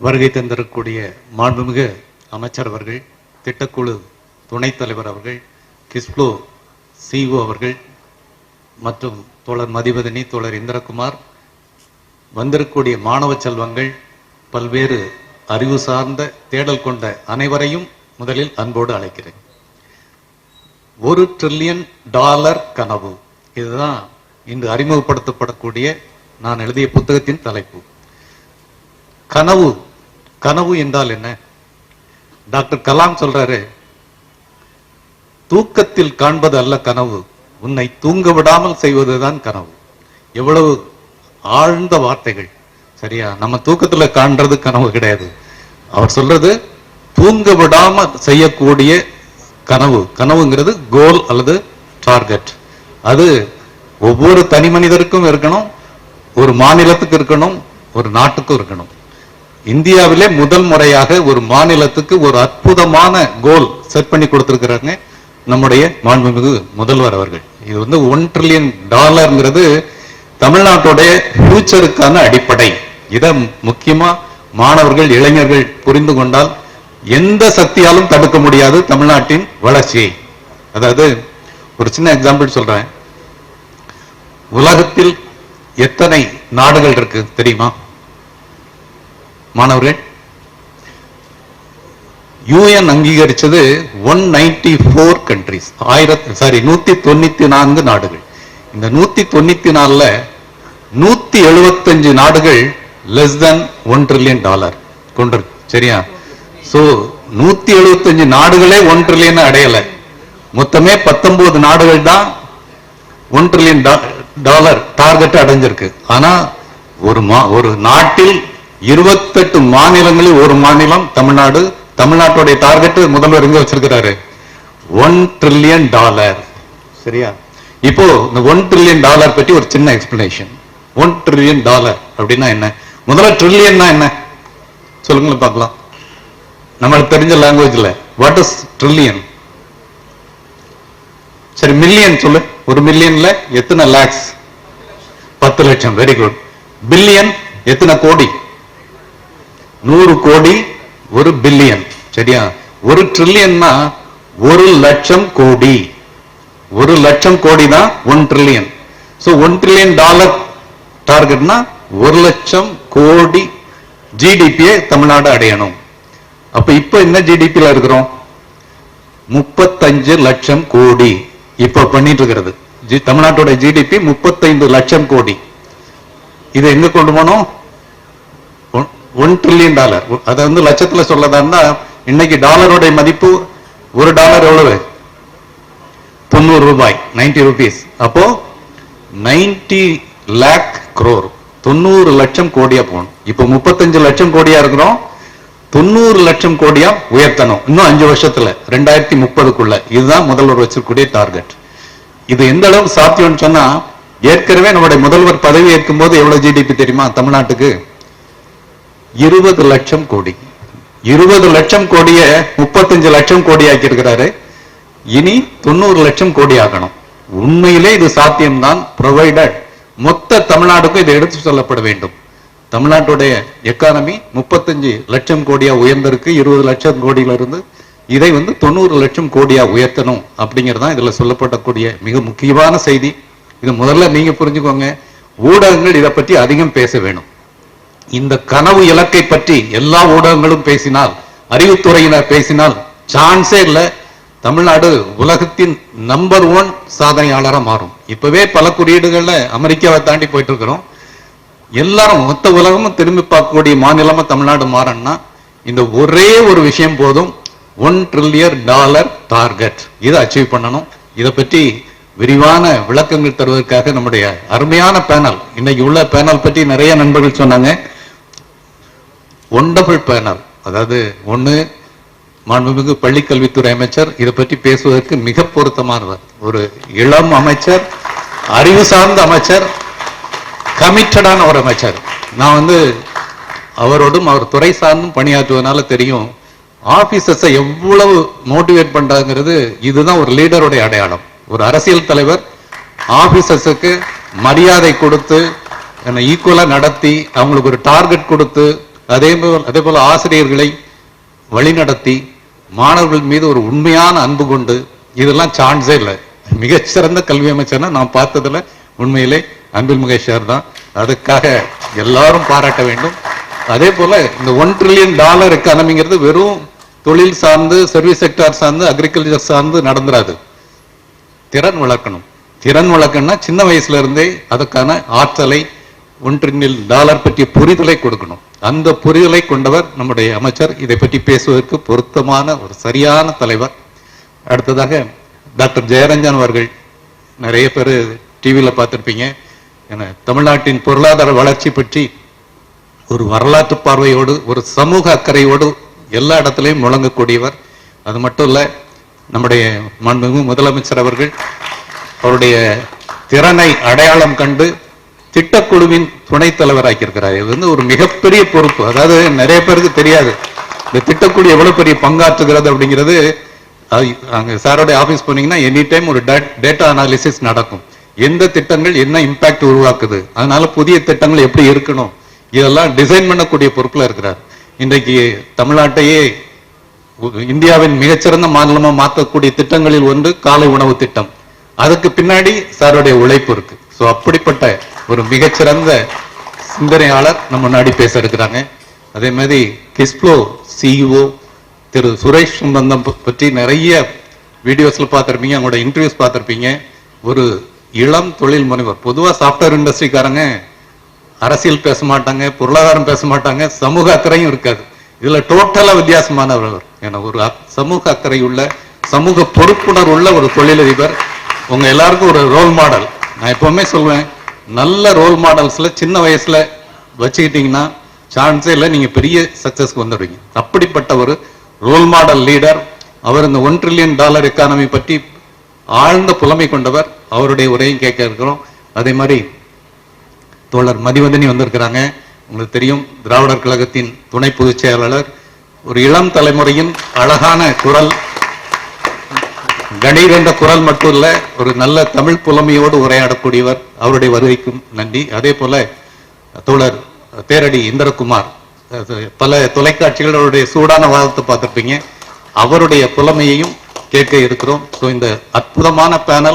வருகை தந்திருக்கக்கூடிய மாண்புமிகு அமைச்சர் அவர்கள் திட்டக்குழு துணைத் தலைவர் அவர்கள் கிஸ்ப்ளோ சிஓ அவர்கள் மற்றும் தோழர் மதிவதனி தோழர் இந்திரகுமார் வந்திருக்கக்கூடிய மாணவ செல்வங்கள் பல்வேறு அறிவு சார்ந்த தேடல் கொண்ட அனைவரையும் முதலில் அன்போடு அழைக்கிறேன். ஒரு ட்ரில்லியன் டாலர் கனவு. இதுதான் இன்று அறிமுகப்படுத்தப்படக்கூடிய நான் எழுதிய புத்தகத்தின் தலைப்பு. கனவு கனவு என்றால் என்ன? டாக்டர் கலாம் சொல்றாரு தூக்கத்தில் காண்பது அல்ல கனவு உன்னை தூங்க விடாமல் செய்வதுதான் கனவு. எவ்வளவு ஆழ்ந்த வார்த்தைகள். சரியா? நம்ம தூக்கத்துல காண்றது கனவு கிடையாது. அவர் சொல்றது தூங்க விடாம செய்யக்கூடிய கனவு. கனவுங்கிறது கோல் அல்லது டார்கெட் அது ஒவ்வொரு தனி மனிதருக்கும் இருக்கணும் ஒரு மாநிலத்துக்கு இருக்கணும் ஒரு நாட்டுக்கும் இருக்கணும். இந்தியாவிலே முதல் முறையாக ஒரு மாநிலத்துக்கு ஒரு அற்புதமான கோல் செட் பண்ணி கொடுத்திருக்கிறாங்க நம்முடைய மாண்புமிகு முதல்வர் அவர்கள். இது வந்து ஒன் ட்ரில்லியன் டாலர்ங்கிறது தமிழ்நாட்டுடைய ஃபியூச்சருக்கான அடிப்படை. இதை முக்கியமா மாணவர்கள் இளைஞர்கள் புரிந்து கொண்டால் எந்த சக்தியாலும் தடுக்க முடியாது தமிழ்நாட்டின் வளர்ச்சியை. அதாவது ஒரு சின்ன எக்ஸாம்பிள் சொல்றேன். உலகத்தில் எத்தனை நாடுகள் இருக்கு தெரியுமா? மாணவர்கள் யூஎன் அங்கீகரிச்சது ஒன் நைன்டி ஃபோர் கண்ட்ரிஸ் ஆயிரத்தி சாரி நூத்தி தொண்ணூத்தி நான்கு நாடுகள். இந்த நூத்தி தொண்ணூத்தி நாலுல நூத்தி எழுபத்தஞ்சு நாடுகள் less than one trillion dollar கொண்டிருக்கு சரியா? சோ நூத்தி எழுபத்தஞ்சு நாடுகளே ஒன் ட்ரில்லியன் அடையல. மொத்தமே பத்தொன்பது நாடுகள் தான் ஒன் ட்ரில்லியன் டாலர் டார்கெட் அடைஞ்சிருக்கு. ஆனா ஒரு மா ஒரு நாட்டில் இருபத்தெட்டு மாநிலங்களில் ஒரு மாநிலம் தமிழ்நாடு. தமிழ்நாட்டுடைய டார்கெட் முதல்வர் எங்க வச்சிருக்கிறாரு? ஒன் ட்ரில்லியன் டாலர் சரியா? இப்போ இந்த ஒன் ட்ரில்லியன் டாலர் பற்றி ஒரு சின்ன எக்ஸ்பிளனேஷன் ஒன் ட்ரில்லியன் டாலர் அப்படின்னா என்ன? முதல்ல ட்ரில்லியன்னா என்ன? சொல்லுங்களேன் பார்க்கலாம். நம்மளுக்கு தெரிஞ்ச லாங்குவேஜ்ல வாட் இஸ் ட்ரில்லியன் சரி மில்லியன் சொல்லு. ஒரு மில்லியன்ல எத்தனை லேக்ஸ் பத்து லட்சம். வெரி குட் பில்லியன் எத்தனை கோடி? நூறு கோடி ஒரு பில்லியன். சரியா? ஒரு ட்ரில்லியன்னா ஒரு லட்சம் கோடி. ஒரு லட்சம் கோடி தான் one trillion so one trillion dollar டார்கெட்னா ஒரு லட்சம் கோடி ஜிடிபியை தமிழ்நாடு அடையணும். அப்ப இப்ப என்ன ஜிடிபியில் இருக்கிறோம்? முப்பத்தஞ்சு லட்சம் கோடி. இப்ப பண்ணிட்டு இருக்கிறது. ஜி- தமிழ்நாட்டோட ஜிடிபி முப்பத்தைந்து லட்சம் கோடி. இதை எங்க கொண்டு போனோம்? ஒன் ட்ரில்லியன் டாலர் அதை வந்து லட்சத்துல சொல்லதான்னா இன்னைக்கு டாலருடைய மதிப்பு ஒரு டாலர் எவ்வளவு? தொண்ணூறு ரூபாய் 90 ருபீஸ் அப்போ 90 லேக் குரோர் தொண்ணூறு லட்சம் கோடியா போகணும். இப்போ முப்பத்தஞ்சு லட்சம் கோடியா இருக்கிறோம். தொண்ணூறு லட்சம் கோடியா உயர்த்தணும். இன்னும் அஞ்சு வருஷத்துல ரெண்டாயிரத்தி முப்பதுக்குள்ள. இதுதான் முதல்வர் வச்சிருக்கக்கூடிய டார்கெட் இது எந்த அளவுக்கு சாத்தியம்னு சொன்னா ஏற்கனவே நம்முடைய முதல்வர் பதவி ஏற்கும் போது எவ்வளவு ஜிடிபி தெரியுமா? தமிழ்நாட்டுக்கு? இருபது லட்சம் கோடி. இருபது லட்சம் கோடிய முப்பத்தஞ்சு லட்சம் கோடி ஆக்கியிருக்கிறாரு. இனி தொண்ணூறு லட்சம் கோடி ஆகணும். உண்மையிலே இது சாத்தியம்தான் ப்ரொவைடட் மொத்த தமிழ்நாடுக்கும் இது எடுத்து சொல்லப்பட வேண்டும். தமிழ்நாட்டுடைய எக்கானமி முப்பத்தஞ்சு லட்சம் கோடியா உயர்ந்திருக்கு இருபது லட்சம் கோடியில இருந்து இதை வந்து தொண்ணூறு லட்சம் கோடியா உயர்த்தணும் அப்படிங்கறதுதான் இதுல சொல்லப்படக்கூடிய மிக முக்கியமான செய்தி. இது முதல்ல நீங்க புரிஞ்சுக்கோங்க. ஊடகங்கள் இதை பற்றி அதிகம் பேச வேணும். இந்த கனவு இலக்கை பற்றி எல்லா ஊடகங்களும் பேசினால் அறிவுத்துறையினர் பேசினால் சான்ஸே இல்ல. தமிழ்நாடு உலகத்தின் நம்பர் ஒன் சாதனையாளரா மாறும். இப்பவே பல குறியீடுகளில் அமெரிக்காவை தாண்டி போயிட்டு இருக்கிறோம் எல்லாரும் மொத்த உலகமும் திரும்பி பார்க்கக்கூடிய மாநிலமா தமிழ்நாடு மாறணும்னா இந்த ஒரே ஒரு விஷயம் போதும். ஒன் ட்ரில்லியன் டாலர் டார்கெட் இதை அச்சீவ் பண்ணணும். இதை பற்றி விரிவான விளக்கங்கள் தருவதற்காக நம்முடைய அருமையான பேனல் இன்னைக்கு உள்ள பேனல் பற்றி நிறைய நண்பர்கள் சொன்னாங்க. ஒண்டபிள் பேனல் அதாவது ஒன்று மாண்புமிகு பள்ளிக்கல்வித்துறை அமைச்சர் இதை பற்றி பேசுவதற்கு மிக பொருத்தமானவர். ஒரு இளம் அமைச்சர் அறிவு சார்ந்த அமைச்சர் கமிட்டடான ஒரு அமைச்சர். நான் வந்து அவரோடும் அவர் துறை சார்ந்தும் பணியாற்றுவதனால தெரியும் ஆபீசர்ஸை எவ்வளவு மோட்டிவேட் பண்றாங்கிறது இதுதான் ஒரு லீடருடைய அடையாளம். ஒரு அரசியல் தலைவர் ஆபீசர்ஸுக்கு மரியாதை கொடுத்து ஈக்குவலாக நடத்தி அவங்களுக்கு ஒரு டார்கெட் கொடுத்து அதே போல் அதே போல ஆசிரியர்களை வழிநடத்தி மாணவர்கள் மீது ஒரு உண்மையான அன்பு கொண்டு இதெல்லாம் சான்ஸே இல்லை. மிகச்சிறந்த கல்வி அமைச்சர்னா நான் பார்த்ததுல உண்மையிலே அன்பில் மகேஷ் தான். அதுக்காக எல்லாரும் பாராட்ட வேண்டும். அதே போல இந்த ஒன் ட்ரில்லியன் டாலர் எக்கானமிங்கிறது வெறும் தொழில் சார்ந்து சர்வீஸ் செக்டார் சார்ந்து அக்ரிகல்ச்சர் சார்ந்து நடந்துராது. திறன் வளர்க்கணும். திறன் வளர்க்கணும்னா சின்ன வயசுல இருந்தே அதுக்கான ஆற்றலை ஒன்றினில் டாலர் பற்றிய புரிதலை கொடுக்கணும். அந்த புரிதலை கொண்டவர் நம்முடைய அமைச்சர். இதை பற்றி பேசுவதற்கு பொருத்தமான ஒரு சரியான தலைவர். அடுத்ததாக டாக்டர் ஜெயரஞ்சன் அவர்கள். நிறைய பேர் டிவியில் பார்த்துருப்பீங்க. என தமிழ்நாட்டின் பொருளாதார வளர்ச்சி பற்றி ஒரு வரலாற்று பார்வையோடு ஒரு சமூக அக்கறையோடு எல்லா இடத்துலையும் முழங்கக்கூடியவர். அது மட்டும் இல்லை நம்முடைய மாண்புமிகு முதலமைச்சர் அவர்கள் அவருடைய திறனை அடையாளம் கண்டு திட்டக்குழுவின் துணைத் தலைவராக்கியிருக்கிறார் இது வந்து ஒரு மிகப்பெரிய பொறுப்பு. அதாவது நிறைய பேருக்கு தெரியாது. இந்த திட்டக்குழு எவ்வளவு பெரிய பங்காற்றுகிறது அப்படிங்கிறது அங்கே அங்க சாரோட ஆபீஸ் போனீங்கன்னா எனி டைம் ஒரு டேட்டா அனாலிசிஸ் நடக்கும். எந்த திட்டங்கள் என்ன இம்பாக்ட் உருவாக்குது அதனால புதிய திட்டங்கள் எப்படி இருக்கணும் இதெல்லாம் டிசைன் பண்ணக்கூடிய பொறுப்புல இருக்கிறார். இன்றைக்கு தமிழ்நாட்டையே இந்தியாவின் மிகச்சிறந்த மாநிலமா மாற்றக்கூடிய திட்டங்களில் ஒன்று காலை உணவு திட்டம். அதுக்கு பின்னாடி சாருடைய உழைப்பு இருக்கு. சோ அப்படிப்பட்ட ஒரு மிகச்சிறந்த சிந்தனையாளர் நம்ம முன்னாடி பேச இருக்கிறாங்க அதே மாதிரி கிஸ்ப்ளோ சிஇஓ திரு சுரேஷ் சம்பந்தம் பற்றி நிறைய வீடியோஸில் பார்த்துருப்பீங்க அவங்களோட இன்டர்வியூஸ் பார்த்துருப்பீங்க. ஒரு இளம் தொழில் முனைவர் பொதுவாக சாஃப்ட்வேர் இண்டஸ்ட்ரிக்காரங்க அரசியல் பேச மாட்டாங்க பொருளாதாரம் பேச மாட்டாங்க சமூக அக்கறையும் இருக்காது. இதில் டோட்டலாக வித்தியாசமானவர் ஏன்னா ஒரு சமூக அக்கறை உள்ள சமூக பொறுப்புணர்வு உள்ள ஒரு தொழிலதிபர். உங்கள் எல்லாருக்கும் ஒரு ரோல் மாடல் நான் எப்போவுமே சொல்லுவேன் நல்ல ரோல் மாடல்ஸ்ல சின்ன வயசுல வச்சுக்கிட்டீங்கன்னா சான்ஸே இல்லை நீங்க பெரிய சக்சஸ்க்கு வந்துடுவீங்க. அப்படிப்பட்ட ஒரு ரோல் மாடல் லீடர் அவர் இந்த ஒன் ட்ரில்லியன் டாலர் எக்கானமி பற்றி ஆழ்ந்த புலமை கொண்டவர் அவருடைய உரையும் கேட்க இருக்கிறோம். அதே மாதிரி தோழர் மதிவதனி வந்திருக்கிறாங்க. உங்களுக்கு தெரியும் திராவிடர் கழகத்தின் துணை பொதுச் செயலாளர் ஒரு இளம் தலைமுறையின் அழகான குரல் கணீர் என்ற குரல் மட்டும் இல்ல ஒரு நல்ல தமிழ் புலமையோடு உரையாடக்கூடியவர். அவருடைய வருகைக்கும் நன்றி. அதே போல தோழர் தேரடி இந்திரகுமார் பல தொலைக்காட்சிகள் அவருடைய சூடான வாதத்தை பார்த்திருப்பீங்க. அவருடைய புலமையையும் கேட்க இருக்கிறோம். ஸோ இந்த அற்புதமான பேனல்